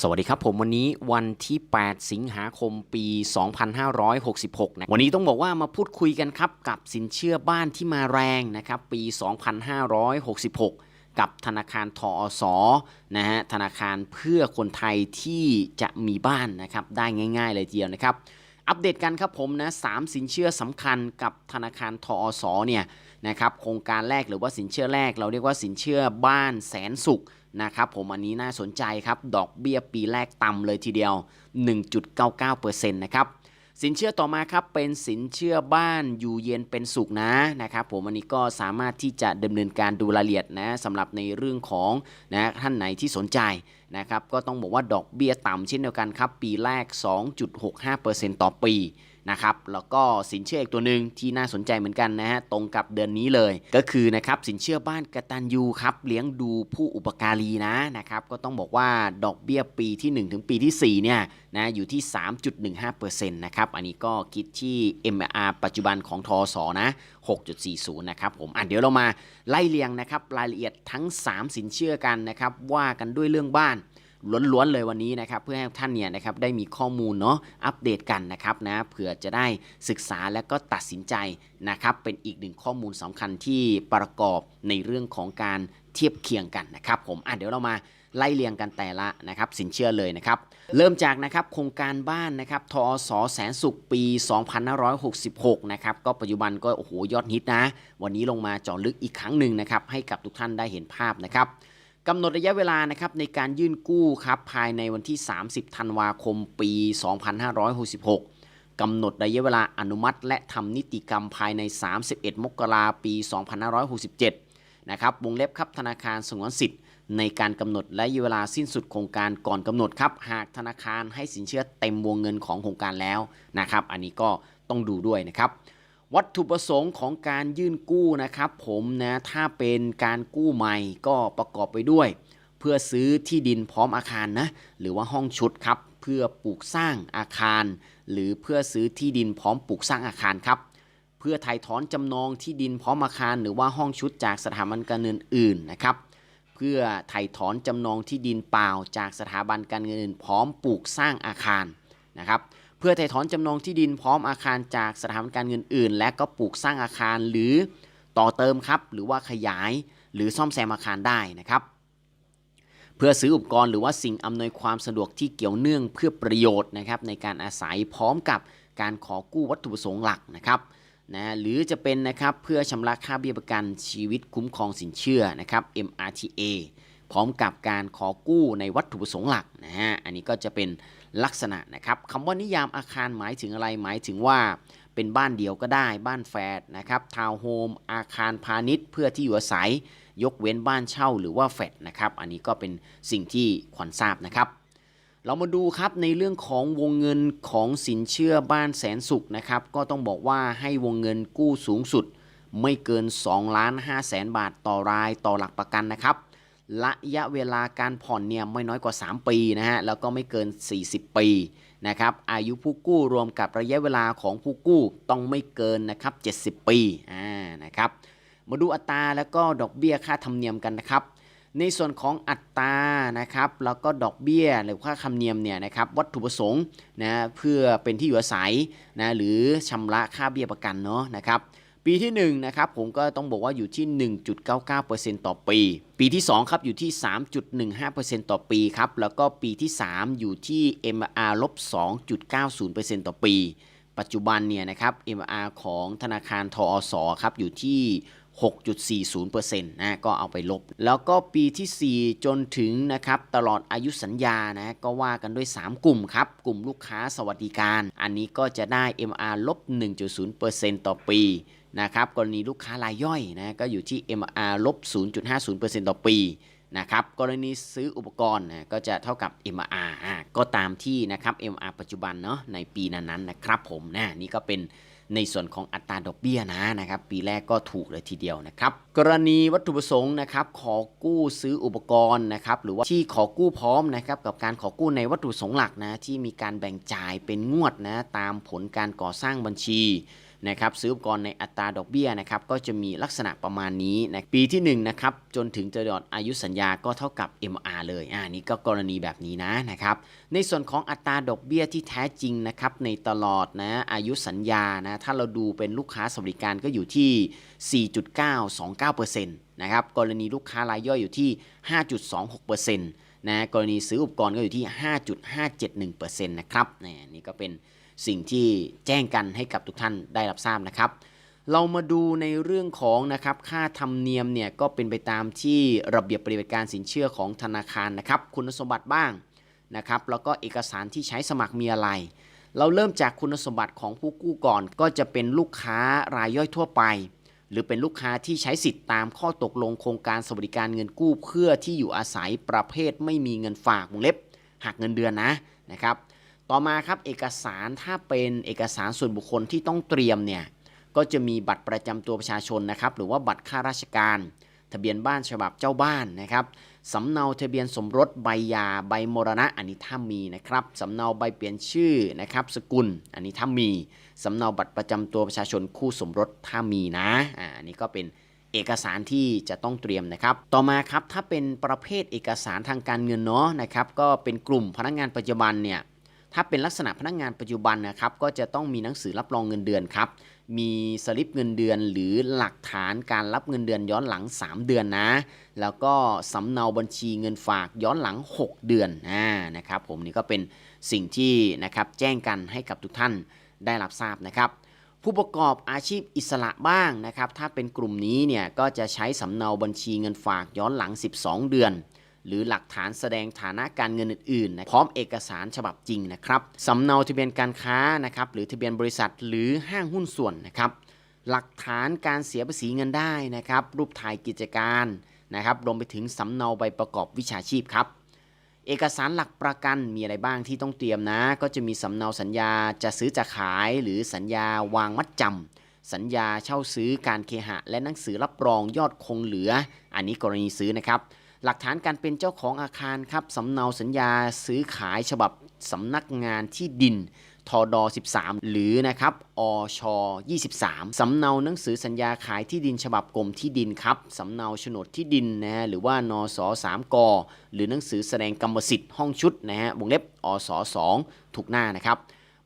สวัสดีครับผมวันนี้วันที่ 8 สิงหาคมปี 2566 นะวันนี้ต้องบอกว่ามาพูดคุยกันครับ กับสินเชื่อบ้านที่มาแรงนะครับ ปี 2566 กับธนาคารทอสนะฮะธนาคารเพื่อคนไทยที่จะมีบ้านนะครับได้ง่าย ๆ เลยทีเดียวนะครับ อัปเดตกันครับผมนะสามสินเชื่อสำคัญกับธนาคารทอสเนี่ยนะครับโครงการแรกหรือว่าสินเชื่อแรก เราเรียกว่าสินเชื่อบ้านแสนสุข นะครับผมอันนี้น่าสนใจครับ ดอกเบี้ยปีแรกต่ำเลยทีเดียว 1.99%นะครับสินเชื่อต่อมาครับเป็นสินเชื่อบ้านอยู่เย็นเป็นสุขนะนะครับผมอันนี้ก็สามารถที่จะดำเนินการดูรายละเอียดนะสำหรับในเรื่องของนะท่านไหนที่สนใจนะครับก็ต้องบอกว่าดอกเบี้ยต่ำเช่นเดียวกันครับ ปีแรก 2.65%ต่อปี นะครับแล้วก็สินเชื่ออีกตัวหนึ่งที่น่าสนใจเหมือนกันนะฮะตรงกับเดือนนี้เลย ก็คือนะครับสินเชื่อบ้านกตันยูครับเลี้ยงดูผู้อุปการีนะนะครับก็ต้องบอกว่าดอกเบี้ยปีที่ 1 ถึงปีที่ 4 เนี่ยนะอยู่ที่ 3.15%นะครับอันนี้ก็คิดที่ MR ปัจจุบันของทอสนะ6.40 นะครับผมอะเดี๋ยวเรามาไล่เรียงนะครับรายละเอียดทั้ง 3 สินเชื่อกันนะครับว่ากันด้วยเรื่องบ้าน ล้วนๆเลยวันนี้นะครับเพื่อให้ท่านเนี่ยนะครับได้มีข้อมูลเนาะอัปเดตกันนะครับนะเผื่อจะได้ศึกษาและก็ตัดสินใจนะครับเป็นอีกหนึ่งข้อมูลสำคัญที่ประกอบในเรื่องของการเทียบเคียงกันนะครับผมอะเดี๋ยวเรามาไล่เรียงกันแต่ละนะครับสินเชื่อเลยนะครับ เริ่มจากนะครับโครงการบ้านนะครับทอสแสนสุขปี 2566 นะครับก็ปัจจุบันก็โอ้โหยอดฮิตนะ วันนี้ลงมาเจาะลึกอีกครั้งหนึ่งนะครับให้กับทุกท่านได้เห็นภาพนะครับ กำหนดระยะเวลานะครับในการยื่นกู้ครับภายในวันที่ 30 ธันวาคม ปี 2566 กำหนดระยะเวลาอนุมัติ และทำนิติกรรมภายใน 31 มกราปี 2567 นะครับวงเล็บครับธนาคารสงวนสิทธิ์ ในการกำหนดและระยะเวลาสิ้นสุดโครงการก่อนกำหนดครับหากธนาคารให้สินเชื่อเต็มวงเงินของโครงการแล้วนะครับ อันนี้ก็ต้องดูด้วยนะครับ วัตถุประสงค์ของการยื่นกู้นะครับ ผมนะถ้าเป็นการกู้ใหม่ก็ประกอบไปด้วย เพื่อซื้อที่ดินพร้อมอาคารนะหรือว่าห้องชุดครับ เพื่อปลูกสร้างอาคาร หรือเพื่อซื้อที่ดินพร้อมปลูกสร้างอาคารครับ เพื่อถ่ายถอนจำนองที่ดินพร้อมอาคาร หรือว่าห้องชุดจากสถาบันการเงินอื่นนะครับ เพื่อถ่ายถอนจำนองที่ดินเปล่าจากสถาบันการเงินพร้อมปลูกสร้างอาคารนะครับ พื่อถ่ายถอนจำนองที่ดินพร้อมอาคารจากสถาบันการเงินอื่น และก็ปลูกสร้างอาคารหรือต่อเติมครับ หรือว่าขยายหรือซ่อมแซมอาคารได้นะครับ เพื่อซื้ออุปกรณ์หรือว่าสิ่งอำนวยความสะดวกที่เกี่ยวเนื่องเพื่อประโยชน์นะครับในการอาศัยพร้อมกับการขอกู้วัตถุประสงค์หลักนะครับนะหรือจะเป็นนะครับเพื่อชำระค่าเบี้ยประกันชีวิตคุ้มครองสินเชื่อนะครับ MRTA พร้อมกับการขอกู้ในวัตถุประสงค์หลักนะฮะอันนี้ก็จะเป็น ลักษณะนะครับคำว่านิยามอาคารหมายถึงอะไรหมายถึงว่า เป็นบ้านเดียวก็ได้ บ้านแฝดนะครับทาวน์โฮมอาคารพาณิชย์ เพื่อที่อยู่อาศัย ยกเว้นบ้านเช่าหรือว่าแฟดนะครับอันนี้ก็เป็นสิ่งที่ควรทราบนะครับ เรามาดูครับในเรื่องของวงเงินของสินเชื่อบ้านแสนสุขนะครับก็ต้องบอกว่าให้วงเงินกู้สูงสุด ไม่เกิน2ล้าน5แสนบาทต่อรายต่อหลักประกันนะครับ ระยะเวลาการผ่อนเนี่ยไม่น้อยกว่า 3 ปีนะฮะแล้วก็ไม่เกิน 40 ปีนะครับอายุผู้กู้รวมกับระยะเวลาของผู้กู้ต้องไม่เกินนะครับ70 ปีอ่านะครับมาดูอัตราแล้วก็ดอกเบี้ยค่าธรรมเนียมกันนะครับในส่วนของอัตรานะครับแล้วก็ดอกเบี้ยหรือค่าธรรมเนียมเนี่ยนะครับวัตถุประสงค์นะเพื่อเป็นที่อยู่อาศัยนะหรือชำระค่าเบี้ยประกันเนาะนะครับ ปีที่1นะครับผมก็ต้องบอกว่าอยู่ที่ 1.99%ต่อปี ปีที่ 2 ครับอยู่ที่ 3.15%ต่อปีครับแล้วก็ปีที่ 3 อยู่ที่ MR ลบ 2.90%ต่อปี ปัจจุบันเนี่ยนะครับ MR ของธนาคารทอสครับอยู่ที่6.40%นะก็เอาไปลบ แล้วก็ปีที่ 4 จนถึงนะครับตลอดอายุสัญญานะก็ว่ากันด้วย 3 กลุ่มครับ กลุ่มลูกค้าสวัสดิการ อันนี้ก็จะได้ MR ลบ 1.0%ต่อปี นะครับกรณีลูกค้ารายย่อยนะก็อยู่ที่ MR ลบ 0.50%ต่อปีนะครับกรณีซื้ออุปกรณ์นะก็จะเท่ากับ MR อะก็ตามที่นะครับ MR ปัจจุบันเนาะในปีนั้นๆนะครับผมนะนี่ก็เป็นในส่วนของอัตราดอกเบี้ยนะนะครับปีแรกก็ถูกเลยทีเดียวนะครับกรณีวัตถุประสงค์นะครับขอกู้ซื้ออุปกรณ์นะครับหรือว่าที่ขอกู้พร้อมนะครับกับการขอกู้ในวัตถุประสงค์หลักนะที่มีการแบ่งจ่ายเป็นงวดนะตามผลการก่อสร้างบัญชี นะครับซื้ออุปกรณ์ในอัตราดอกเบี้ยนะครับก็จะมีลักษณะประมาณนี้นะปีที่1นะครับจนถึงจะดอดอายุสัญญาก็เท่ากับ MR เลยอ่านี่ก็กรณีแบบนี้นะนะครับในส่วนของอัตราดอกเบี้ยที่แท้จริงนะครับในตลอดนะอายุสัญญานะถ้าเราดูเป็นลูกค้าสวัสดิการก็อยู่ที่ 4.929%นะครับกรณีลูกค้ารายย่อยอยู่ที่ 5.26%นะกรณีซื้ออุปกรณ์ก็อยู่ที่ 5.571%นะครับนี่นี่ก็เป็น สิ่งที่แจ้งกันให้กับทุกท่านได้รับทราบนะครับ เรามาดูในเรื่องของนะครับค่าธรรมเนียมเนี่ยก็เป็นไปตามที่ระเบียบปฏิบัติการสินเชื่อของธนาคารนะครับ คุณสมบัติบ้างนะครับแล้วก็เอกสารที่ใช้สมัครมีอะไร เราเริ่มจากคุณสมบัติของผู้กู้ก่อน ก็จะเป็นลูกค้ารายย่อยทั่วไป หรือเป็นลูกค้าที่ใช้สิทธิ์ตามข้อตกลงโครงการสวัสดิการเงินกู้เพื่อที่อยู่อาศัยประเภทไม่มีเงินฝากวงเล็บหักเงินเดือนนะนะครับ ต่อมาครับเอกสารถ้าเป็นเอกสารส่วนบุคคลที่ต้องเตรียมเนี่ยก็จะมีบัตรประจำตัวประชาชนนะครับหรือว่าบัตรข้าราชการ ทะเบียนบ้านฉบับเจ้าบ้านนะครับสำเนาทะเบียนสมรสใบยาใบมรณะอันนี้ถ้ามีนะครับสำเนาใบเปลี่ยนชื่อนะครับสกุลอันนี้ถ้ามีสำเนาบัตรประจำตัวประชาชนคู่สมรสถ้ามีนะอ่าอันนี้ก็เป็นเอกสารที่จะต้องเตรียมนะครับ ต่อมาครับถ้าเป็นประเภทเอกสารทางการเงินเนาะนะครับก็เป็นกลุ่มพนักงานปัจจุบันเนี่ย ถ้าเป็นลักษณะพนักงานปัจจุบันนะครับก็จะต้องมีหนังสือรับรองเงินเดือนครับ มีสลิปเงินเดือนหรือหลักฐานการรับเงินเดือนย้อนหลัง 3 เดือนนะ แล้วก็สำเนาบัญชีเงินฝากย้อนหลัง 6 เดือนอ่านะครับ ผมนี่ก็เป็นสิ่งที่นะครับแจ้งกันให้กับทุกท่านได้รับทราบนะครับ ผู้ประกอบอาชีพอิสระบ้างนะครับ ถ้าเป็นกลุ่มนี้เนี่ยก็จะใช้สำเนาบัญชีเงินฝากย้อนหลัง 12 เดือน หรือหลักฐานแสดงฐานะการเงินอื่นๆนะพร้อมเอกสารฉบับจริงนะครับสำเนาทะเบียนการค้านะครับหรือทะเบียนบริษัทหรือห้างหุ้นส่วนนะครับหลักฐานการเสียภาษีเงินได้นะครับรูปถ่ายกิจการนะครับรวมไปถึงสำเนาใบประกอบวิชาชีพครับเอกสารหลักประกันมีอะไรบ้างที่ต้องเตรียมนะ ก็จะมีสำเนาสัญญาจะซื้อจะขายหรือสัญญาวางมัดจำ สัญญาเช่าซื้อการเคหะ และหนังสือรับรองยอดคงเหลือ อันนี้กรณีซื้อนะครับ หลักฐานการเป็นเจ้าของอาคารครับสำเนาสัญญาซื้อขายฉบับสำนักงานที่ดินทอดอ13 หรือนะครับอช23 สำเนาหนังสือสัญญาขายที่ดินฉบับกรมที่ดินครับ สำเนาโฉนดที่ดินนะฮะหรือว่านส3ก หรือหนังสือแสดงกรรมสิทธิ์ห้องชุดนะฮะวงเล็บอส2ถูกหน้านะครับ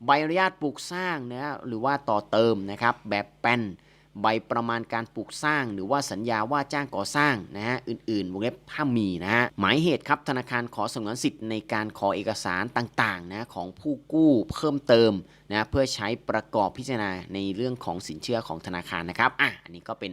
ใบอนุญาตปลูกสร้างนะฮะหรือว่าต่อเติมนะครับแบบแป้นใบประมาณการปลูกสร้าง หรือว่าสัญญาว่าจ้างก่อสร้างนะฮะอื่นๆวงเล็บถ้ามีนะฮะหมายเหตุครับธนาคารขอสงวนสิทธิ์ในการขอเอกสารต่างๆนะของผู้กู้เพิ่มเติมนะเพื่อใช้ประกอบพิจารณาในเรื่องของสินเชื่อของธนาคารนะครับอะอันนี้ก็เป็น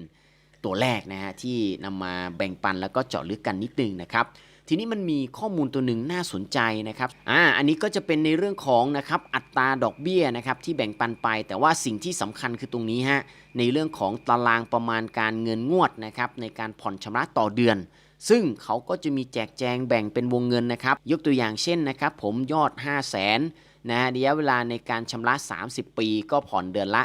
ตัวแรกนะฮะที่นำมาแบ่งปันแล้วก็เจาะลึกกันนิดนึงนะครับ ทีนี้มันมีข้อมูลตัวหนึ่งน่าสนใจนะครับอ่าอันนี้ก็จะเป็นในเรื่องของนะครับอัตราดอกเบี้ยนะครับที่แบ่งปันไป แต่ว่าสิ่งที่สำคัญคือตรงนี้ฮะในเรื่องของตารางประมาณการเงินงวดนะครับในการผ่อนชำระต่อเดือนซึ่งเขาก็จะมีแจกแจงแบ่งเป็นวงเงินนะครับ ยกตัวอย่างเช่นนะครับ ผมยอด 5 0 0แส นะระยะเวลาในการชำระ 30 ปี ก็ผ่อนเดือนละ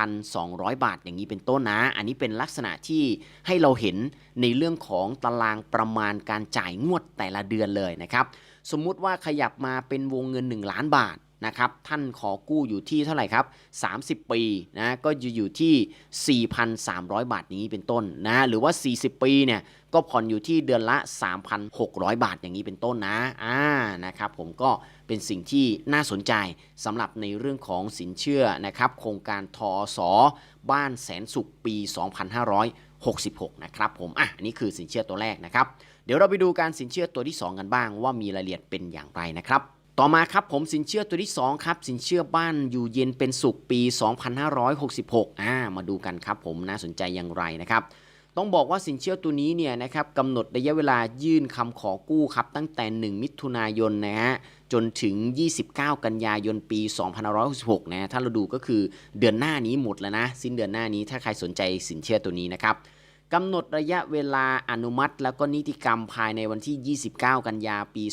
2,200 บาท อย่างนี้เป็นต้นนะ อันนี้เป็นลักษณะที่ให้เราเห็นในเรื่องของตารางประมาณการจ่ายงวดแต่ละเดือนเลยนะครับ สมมุติว่าขยับมาเป็นวงเงิน 1 ล้านบาท นะครับท่านขอกู้อยู่ที่เท่าไหร่ครับ 30 ปีนะก็จะอยู่ที่ 4,300 บาทอย่างนี้เป็นต้นนะหรือว่า 40 ปีเนี่ยก็ผ่อนอยู่ที่เดือนละ 3,600 บาทอย่างนี้เป็นต้นนะอ่านะครับผมก็เป็นสิ่งที่น่าสนใจสำหรับในเรื่องของสินเชื่อนะครับโครงการทอสอบ้านแสนสุขปี 2566 นะครับผมอะอันนี้คือสินเชื่อตัวแรกนะครับ เดี๋ยวเราไปดูการสินเชื่อตัวที่ 2 กันบ้างว่ามีรายละเอียดเป็นอย่างไรนะครับ ต่อมาครับผมสินเชื่อตัวที่ 2 ครับ สินเชื่อบ้านอยู่เย็นเป็นสุขปี 2566อ่ามาดูกันครับผมน่าสนใจอย่างไรนะครับ ต้องบอกว่าสินเชื่อตัวนี้เนี่ยนะครับกำหนดระยะเวลายื่นคำขอกู้ครับ ตั้งแต่ 1 มิถุนายนนะฮะจนถึง 29 กันยายนปี 2566นะถ้าเราดูก็คือเดือนหน้านี้หมดแล้วนะ สิ้นเดือนหน้านี้ถ้าใครสนใจสินเชื่อตัวนี้นะครับ กำหนดระยะเวลาอนุมัติ แล้วก็นิติกรรมภายในวันที่ 29 กันยาปี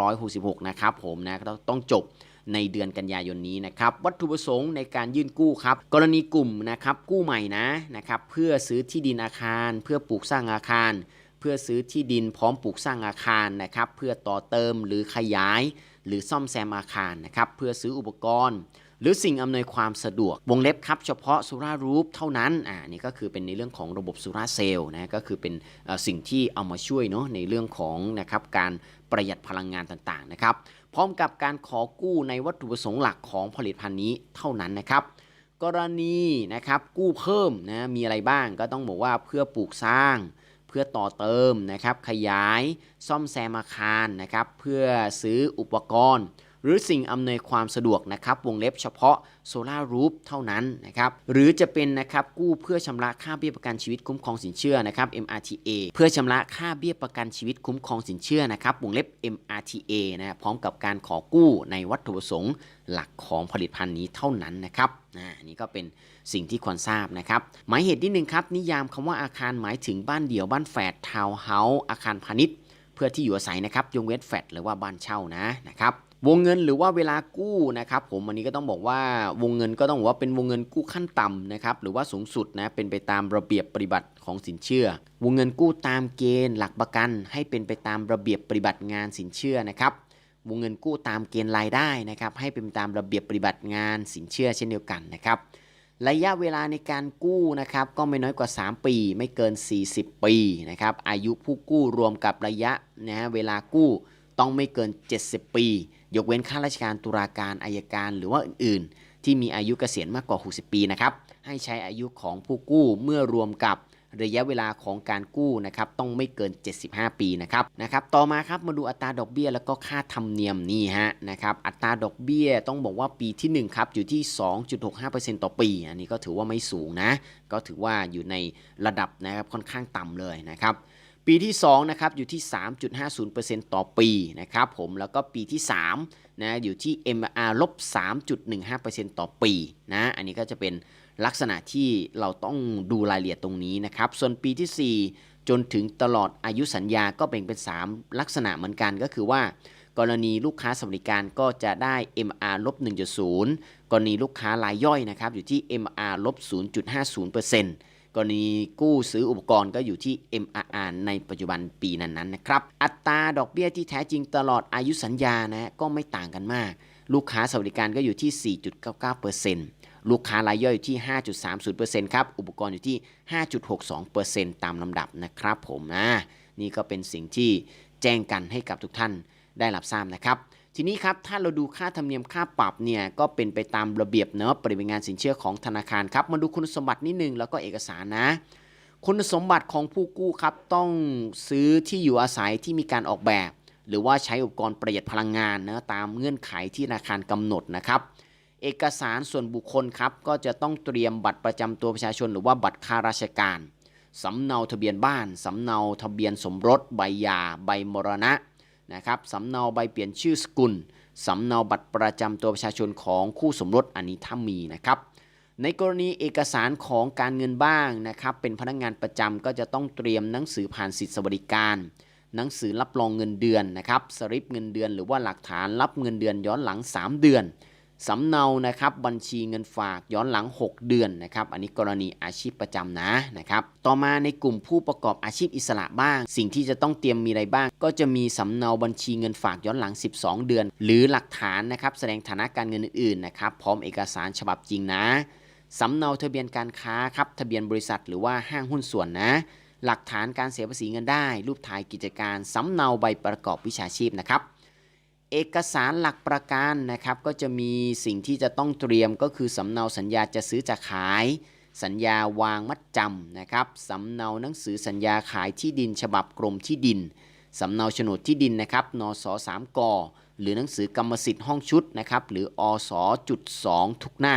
2566 นะครับผมนะต้องจบในเดือนกันยายนนี้นะครับ วัตถุประสงค์ในการยื่นกู้ครับ กรณีกลุ่มนะครับกู้ใหม่นะนะครับเพื่อซื้อที่ดินอาคาร เพื่อปลูกสร้างอาคาร เพื่อซื้อที่ดินพร้อมปลูกสร้างอาคารนะครับ เพื่อต่อเติมหรือขยาย หรือซ่อมแซมอาคารนะครับ เพื่อซื้ออุปกรณ์ หรือสิ่งอำนวยความสะดวกวงเล็บครับเฉพาะ Solar Roof เท่านั้นอ่านี่ก็คือเป็นในเรื่องของระบบโซลาเซลล์นะก็คือเป็นสิ่งที่เอามาช่วยเนาะในเรื่องของนะครับการประหยัดพลังงานต่างๆนะครับพร้อมกับการขอกู้ในวัตถุประสงค์หลักของผลิตภัณฑ์นี้เท่านั้นนะครับกรณีนะครับกู้เพิ่มนะมีอะไรบ้างก็ต้องบอกว่าเพื่อปลูกสร้าง เพื่อต่อเติมนะครับขยายซ่อมแซมอาคารนะครับเพื่อซื้ออุปกรณ์ หรือสิ่งอำนวยความสะดวกนะครับวงเล็บเฉพาะโซลารูฟเท่านั้นนะครับหรือจะเป็นนะครับกู้เพื่อชำระค่าเบี้ยประกันชีวิตคุ้มครองสินเชื่อนะครับ MRTA เพื่อชำระค่าเบี้ยประกันชีวิตคุ้มครองสินเชื่อนะครับวงเล็บ MRTA นะพร้อมกับการขอกู้ในวัตถุประสงค์หลักของผลิตภัณฑ์นี้เท่านั้นนะครับนะอันนี่ก็เป็นสิ่งที่ควรทราบนะครับ หมายเหตุที่หนึ่งครับ นิยามคำว่าอาคารหมายถึงบ้านเดี่ยวบ้านแฝดทาวน์เฮาส์อาคารพาณิชย์ เพื่อที่อยู่อาศัยนะครับยกเว้นแฟลตหรือว่าบ้านเช่านะนะครับ วงเงินหรือว่าเวลากู้นะครับผมวันนี้ก็ต้องบอกว่าวงเงินก็ต้องบอกว่าเป็นวงเงินกู้ขั้นต่ำนะครับหรือว่าสูงสุดนะเป็นไปตามระเบียบปฏิบัติของสินเชื่อ วงเงินกู้ตามเกณฑ์หลักประกัน ให้เป็นไปตามระเบียบปฏิบัติงานสินเชื่อนะครับวงเงินกู้ตามเกณฑ์รายได้นะครับให้เป็นไปตามระเบียบปฏิบัติงานสินเชื่อเช่นเดียวกันนะครับระยะเวลาในการกู้นะครับก็ไม่น้อยกว่า 3 ปี ไม่เกิน 40 ปีนะครับอายุผู้กู้รวมกับระยะนะฮะเวลากู้ต้องไม่เกิน 70 ปี ยกเว้นข้าราชการตุลาการอายการหรือว่าอื่นๆ ที่มีอายุเกษียณมากกว่า 60 ปีนะครับให้ใช้อายุของผู้กู้เมื่อรวมกับระยะเวลาของการกู้นะครับต้องไม่เกิน 75 ปีนะครับนะครับต่อมาครับมาดูอัตราดอกเบี้ย แล้วก็ค่าธรรมเนียมนี่ฮะนะครับอัตราดอกเบี้ยต้องบอกว่าปีที่1ครับอยู่ที่ 2.65%ต่อปี อันนี้ก็ถือว่าไม่สูงนะ ก็ถือว่าอยู่ในระดับนะครับค่อนข้างต่ำเลยนะครับ ปีที่2นะครับอยู่ที่ 3.50%ต่อปีนะครับผมแล้วก็ปีที่3นะอยู่ที่ MR ลบ 3.15%ต่อปีนะอันนี้ก็จะเป็นลักษณะที่เราต้องดูรายละเอียดตรงนี้นะครับ ส่วนปีที่ 4 จนถึงตลอดอายุสัญญาก็แบ่งเป็น 3 ลักษณะเหมือนกันก็คือว่า กรณีลูกค้าสวัสดิการก็จะได้ MR ลบ 1.0 กรณีลูกค้ารายย่อยนะครับอยู่ที่ MR ลบ 0.50% กรณีกู้ซื้ออุปกรณ์ก็อยู่ที่ MRR ในปัจจุบันปีนั้นๆนะครับ อัตราดอกเบี้ยที่แท้จริงตลอดอายุสัญญานะก็ไม่ต่างกันมาก ลูกค้าสวัสดิการก็อยู่ที่ 4.99%ลูกค้ารายย่อยอยู่ที่ 5.30%ครับ อุปกรณ์อยู่ที่ 5.62%ตามลำดับนะครับผมนะนี่ก็เป็นสิ่งที่แจ้งกันให้กับทุกท่านได้รับทราบนะครับ ทีนี้ครับถ้าเราดูค่าธรรมเนียมค่าปรับเนี่ยก็เป็นไปตามระเบียบเนาะปฏิบัติงานสินเชื่อของธนาคารครับมาดูคุณสมบัตินิดนึงแล้วก็เอกสารนะ คุณสมบัติของผู้กู้ครับต้องซื้อที่อยู่อาศัยที่มีการออกแบบ หรือว่าใช้อุปกรณ์ประหยัดพลังงานนะตามเงื่อนไขที่ธนาคารกำหนดนะครับ เอกสารส่วนบุคคลครับก็จะต้องเตรียมบัตรประจำตัวประชาชน หรือว่าบัตรข้าราชการสำเนาทะเบียนบ้านสำเนาทะเบียนสมรส ใบหย่าใบมรณะ นะครับสำเนาใบเปลี่ยนชื่อสกุลสำเนาบัตรประจำตัวประชาชนของคู่สมรสอันนี้ถ้ามีนะครับในกรณีเอกสารของการเงินบ้างนะครับ เป็นพนักงานประจำก็จะต้องเตรียมหนังสือผ่านสิทธิสวัสดิการ หนังสือรับรองเงินเดือนนะครับสลิปเงินเดือน หรือว่าหลักฐานรับเงินเดือนย้อนหลัง 3 เดือน สำเนานะครับบัญชีเงินฝากย้อนหลัง 6 เดือนนะครับอันนี้กรณีอาชีพประจำนะนะครับต่อมาในกลุ่มผู้ประกอบอาชีพอิสระบ้าง สิ่งที่จะต้องเตรียมมีอะไรบ้าง ก็จะมีสำเนาบัญชีเงินฝากย้อนหลัง 12 เดือน หรือหลักฐานนะครับแสดงฐานะการเงินอื่นๆนะครับพร้อมเอกสารฉบับจริงนะสำเนาทะเบียนการค้าครับทะเบียนบริษัทหรือว่าห้างหุ้นส่วนนะหลักฐานการเสียภาษีเงินได้ รูปถ่ายกิจการสำเนาใบประกอบวิชาชีพนะครับ เอกสารหลักประกันนะครับก็จะมีสิ่งที่จะต้องเตรียมก็คือสำเนาสัญญาจะซื้อจะขาย สัญญาวางมัดจำนะครับสำเนาหนังสือสัญญาขายที่ดิน ฉบับกรมที่ดินสำเนาโฉนดที่ดินนะครับนสสามกหรือหนังสือกรรมสิทธิ์ห้องชุดนะครับหรืออสจุดสองทุกหน้า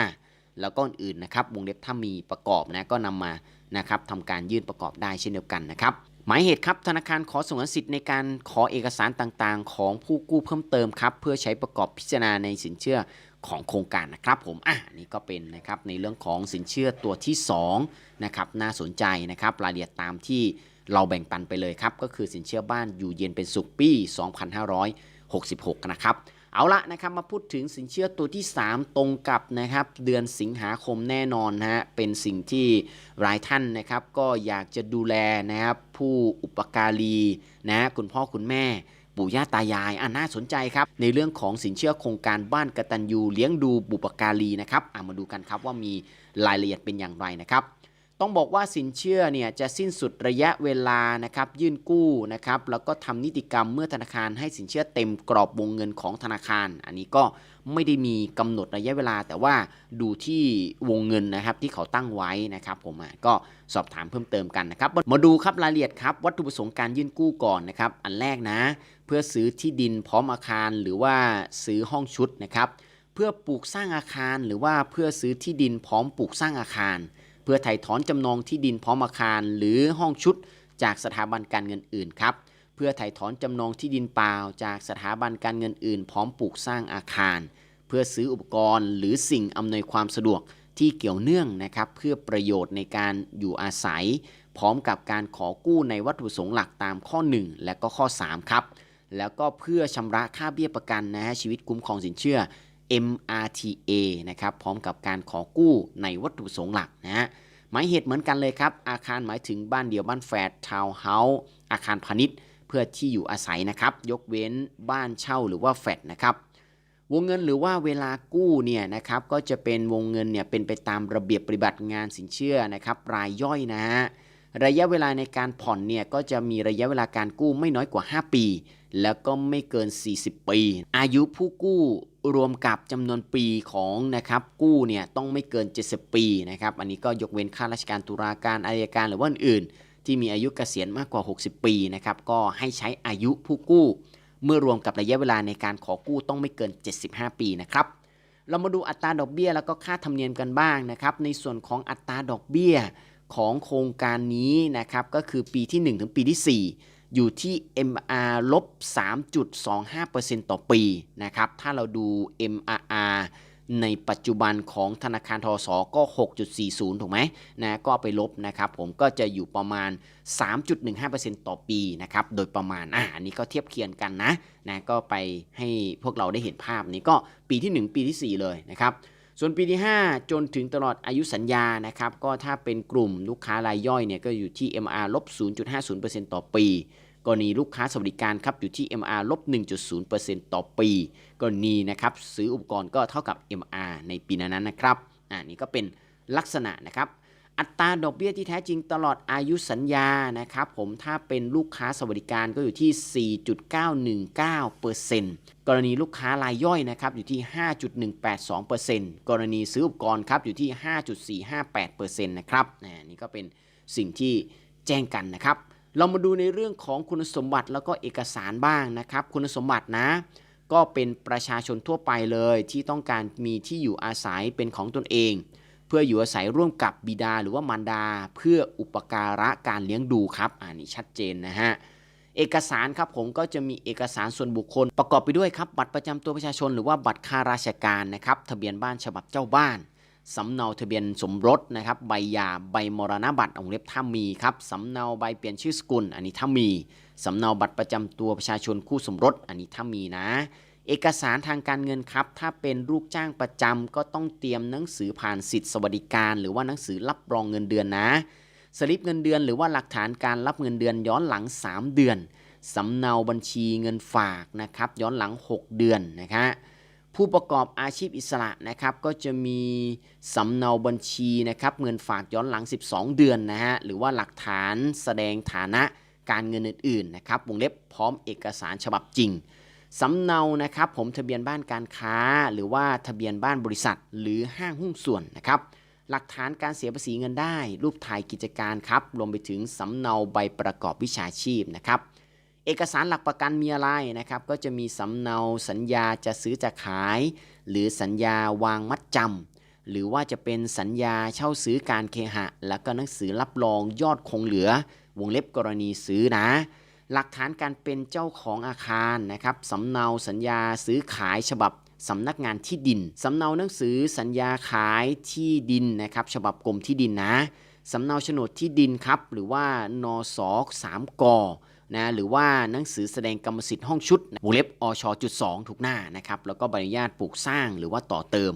แล้วก็อื่นนะครับวงเล็บถ้ามีประกอบนะก็นำมานะครับทำการยื่นประกอบได้เช่นเดียวกันนะครับ หมายเหตุครับธนาคารขอสงวนสิทธิ์ในการขอเอกสารต่างๆ ของผู้กู้เพิ่มเติมครับเพื่อใช้ประกอบพิจารณาในสินเชื่อของโครงการนะครับผมอะอันนี่ก็เป็นนะครับในเรื่องของสินเชื่อตัวที่2นะครับน่าสนใจนะครับรายละเอียดตามที่เราแบ่งปันไปเลยครับก็คือสินเชื่อบ้านอยู่เย็นเป็นสุขปี 2566 นะครับ เอาละนะครับมาพูดถึงสินเชื่อตัวที่ 3 ตรงกับนะครับเดือนสิงหาคมแน่นอนนะฮะเป็นสิ่งที่หลายท่านนะครับก็อยากจะดูแลนะครับผู้อุปการีนะคุณพ่อคุณแม่ปู่ย่าตายายอ่าน่าสนใจครับ ในเรื่องของสินเชื่อโครงการบ้านกตัญญูเลี้ยงดูบุปการีนะครับอ่ามาดูกันครับว่ามีรายละเอียดเป็นอย่างไรนะครับ ต้องบอกว่าสินเชื่อเนี่ยจะสิ้นสุดระยะเวลานะครับยื่นกู้นะครับแล้วก็ทำนิติกรรมเมื่อธนาคารให้สินเชื่อเต็มกรอบวงเงินของธนาคาร อันนี้ก็ไม่ได้มีกำหนดระยะเวลา แต่ว่าดูที่วงเงินนะครับที่เขาตั้งไว้นะครับผมอะก็สอบถามเพิ่มเติมกันนะครับมาดูครับรายละเอียดครับวัตถุประสงค์การยื่นกู้ก่อนนะครับอันแรกนะ เพื่อซื้อที่ดินพร้อมอาคารหรือว่าซื้อห้องชุดนะครับเพื่อปลูกสร้างอาคารหรือว่าเพื่อซื้อที่ดินพร้อมปลูกสร้างอาคาร พื่อไถ่ถอนจำนองที่ดินพร้อมอาคารหรือห้องชุดจากสถาบันการเงินอื่นครับ เพื่อไถ่ถอนจำนองที่ดินเปล่า จากสถาบันการเงินอื่น พร้อมปลูกสร้างอาคาร เพื่อซื้ออุปกรณ์หรือสิ่งอำนวยความสะดวกที่เกี่ยวเนื่องนะครับเพื่อประโยชน์ในการอยู่อาศัย พร้อมกับการขอกู้ในวัตถุประสงค์หลักตามข้อ 1 และก็ข้อ 3 ครับ แล้วก็เพื่อชำระค่าเบี้ยประกันนะฮะชีวิตคุ้มครองสินเชื่อ MRTA นะครับพร้อมกับการขอกู้ในวัตถุประสงค์หลักนะฮะหมายเหตุเหมือนกันเลยครับ อาคารหมายถึงบ้านเดี่ยวบ้านแฝดทาวน์เฮาส์อาคารพาณิชย์ เพื่อที่อยู่อาศัยนะครับ ยกเว้นบ้านเช่าหรือว่าแฟลตนะครับ วงเงินหรือว่าเวลากู้เนี่ยนะครับก็จะเป็นวงเงินเนี่ยเป็นไปตามระเบียบปฏิบัติงานสินเชื่อนะครับ รายย่อยนะฮะระยะเวลาในการผ่อนเนี่ยก็จะมีระยะเวลาการกู้ไม่น้อยกว่า 5 ปี แล้วก็ไม่เกิน 40 ปี อายุผู้กู้รวมกับจำนวนปีของนะครับกู้เนี่ยต้องไม่เกิน 70 ปีนะครับอันนี้ก็ยกเว้นข้าราชการตุลาการอายการหรือว่าอื่นๆ ที่มีอายุเกษียณมากกว่า 60 ปีนะครับก็ให้ใช้อายุผู้กู้ เมื่อรวมกับระยะเวลาในการขอกู้ต้องไม่เกิน 75 ปีนะครับเรามาดูอัตราดอกเบี้ยแล้วก็ค่าธรรมเนียมกันบ้างนะครับในส่วนของอัตราดอกเบี้ยของโครงการนี้นะครับก็คือปีที่ 1 ถึงปีที่ 4 อยู่ที่ MR ลบ 3.25%ต่อปีนะครับ ถ้าเราดู MRR ในปัจจุบันของธนาคารทสก็ 6.40 ถูกไหมนะก็ไปลบนะครับผมก็จะอยู่ประมาณ 3.15%ต่อปีนะครับโดยประมาณอ่าอันนี้ก็เทียบเคียงกันนะนะก็ไปให้พวกเราได้เห็นภาพนี้ก็ปีที่ 1 ปีที่ 4 เลยนะครับ ส่วนปีที่ 5 จนถึงตลอดอายุสัญญานะครับก็ถ้าเป็นกลุ่มลูกค้ารายย่อยเนี่ยก็อยู่ที่ MR ลบ 0.50%ต่อปี กรณีลูกค้าสวัสดิการครับอยู่ที่ MR ลบ 1.0%ต่อปี กรณีนะครับซื้ออุปกรณ์ก็เท่ากับ MR ในปีนั้นนะครับอ่านี่ก็เป็นลักษณะนะครับ อัตราดอกเบี้ยที่แท้จริงตลอดอายุสัญญานะครับผมถ้าเป็นลูกค้าสวัสดิการก็อยู่ที่ 4.919%กรณีลูกค้ารายย่อยนะครับอยู่ที่ 5.182%กรณีซื้ออุปกรณ์ครับอยู่ที่ 5.458%นะครับนะนี่ก็เป็นสิ่งที่แจ้งกันนะครับ เรามาดูในเรื่องของคุณสมบัติแล้วก็เอกสารบ้างนะครับ คุณสมบัตินะก็เป็นประชาชนทั่วไปเลยที่ต้องการมีที่อยู่อาศัยเป็นของตนเอง เพื่ออยู่อาศัยร่วมกับบิดาหรือว่ามารดา เพื่ออุปการะการเลี้ยงดูครับอันนี้ชัดเจนนะฮะเอกสารครับผมก็จะมีเอกสารส่วนบุคคล ประกอบไปด้วยครับบัตรประจำตัวประชาชน หรือว่าบัตรข้าราชการนะครับทะเบียนบ้านฉบับเจ้าบ้านสำเนาทะเบียนสมรสนะครับใบหย่าใบมรณบัตรองเล็บถ้ามีครับสำเนาใบเปลี่ยนชื่อสกุล อันนี้ถ้ามีสำเนาบัตรประจำตัวประชาชนคู่สมรส อันนี้ถ้ามีนะ เอกสารทางการเงินครับ ถ้าเป็นลูกจ้างประจำก็ต้องเตรียมหนังสือผ่านสิทธิสวัสดิการ หรือว่าหนังสือรับรองเงินเดือนนะ สลิปเงินเดือน หรือว่าหลักฐานการรับเงินเดือนย้อนหลัง 3 เดือน สำเนาบัญชีเงินฝากนะครับย้อนหลัง 6 เดือนนะครับผู้ประกอบอาชีพอิสระนะครับก็จะมีสำเนาบัญชีนะครับเงินฝากย้อนหลัง 12 เดือนนะฮะหรือว่าหลักฐานแสดงฐานะการเงินอื่นๆนะครับวงเล็บพร้อมเอกสารฉบับจริง สำเนานะครับผมทะเบียนบ้านการค้า หรือว่าทะเบียนบ้านบริษัท หรือห้างหุ้นส่วนนะครับหลักฐานการเสียภาษีเงินได้ รูปถ่ายกิจการครับรวมไปถึงสำเนาใบประกอบวิชาชีพนะครับเอกสารหลักประกันมีอะไรนะครับก็จะมีสำเนาสัญญาจะซื้อจะขาย หรือสัญญาวางมัดจำหรือว่าจะเป็นสัญญาเช่าซื้อการเคหะ แล้วก็หนังสือรับรองยอดคงเหลือ วงเล็บกรณีซื้อนะ หลักฐานการเป็นเจ้าของอาคารนะครับสำเนาสัญญาซื้อขายฉบับสำนักงานที่ดิน สำเนาหนังสือสัญญาขายที่ดินนะครับ ฉบับกรมที่ดินนะ สำเนาโฉนดที่ดินครับ หรือว่านส3กนะ หรือว่าหนังสือแสดงกรรมสิทธิ์ห้องชุดวงเล็บอชจุด2ทุกหน้านะครับ แล้วก็ใบอนุญาตปลูกสร้างหรือว่าต่อเติม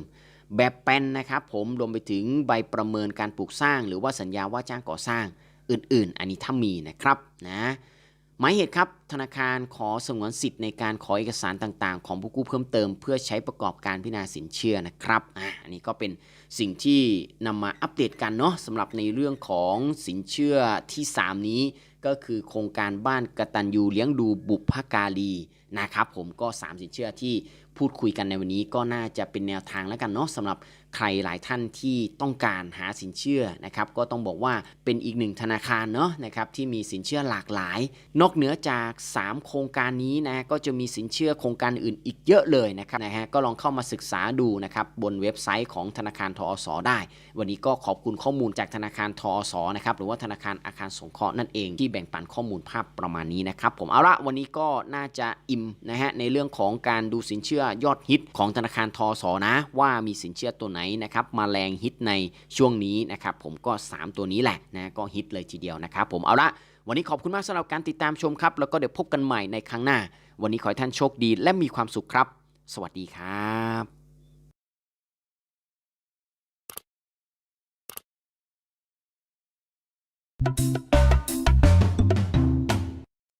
แบบแปนนะครับ ผมรวมไปถึงใบประเมินการปลูกสร้าง หรือว่าสัญญาว่าจ้างก่อสร้างอื่น ๆ อันนี้ถ้ามีนะครับนะ มายเหตุครับ ธนาคารขอสงวนสิทธิ์ในการขอเอกสารต่างๆ ของผู้กู้เพิ่มเติม เพื่อใช้ประกอบการพิจารณาสินเชื่อนะครับอ่าอันนี้ก็เป็นสิ่งที่นำมาอัปเดตกันเนาะสำหรับในเรื่องของสินเชื่อที่ 3 นี้ ก็คือโครงการบ้านกตัญญูเลี้ยงดูบุพการีนะครับผมก็ 3 สินเชื่อที่พูดคุยกันในวันนี้ก็น่าจะเป็นแนวทางแล้วกันเนาะสำหรับ ใครหลายท่านที่ต้องการหาสินเชื่อนะครับก็ต้องบอกว่าเป็นอีกหนึ่งธนาคารเนาะนะครับที่มีสินเชื่อหลากหลาย นอกเหนือจาก 3 โครงการนี้นะก็จะมีสินเชื่อโครงการอื่นอีกเยอะเลยนะครับนะฮะก็ลองเข้ามาศึกษาดูนะครับบนเว็บไซต์ของธนาคารทอสได้ วันนี้ก็ขอบคุณข้อมูลจากธนาคารทอสนะครับหรือว่าธนาคารอาคารสงเคราะห์นั่นเองที่แบ่งปันข้อมูลภาพประมาณนี้นะครับผมเอาละวันนี้ก็น่าจะอิ่มนะฮะในเรื่องของการดูสินเชื่อยอดฮิตของธนาคารทอสนะว่ามีสินเชื่อตัวไหนนะครับมาแรงฮิตในช่วงนี้นะครับผมก็ 3 ตัวนี้แหละนะก็ฮิตเลยทีเดียวนะครับผมเอาละวันนี้ขอบคุณมากสำหรับการติดตามชมครับ แล้วก็เดี๋ยวพบกันใหม่ในครั้งหน้า วันนี้ขอให้ท่านโชคดีและมีความสุขครับ สวัสดีครับ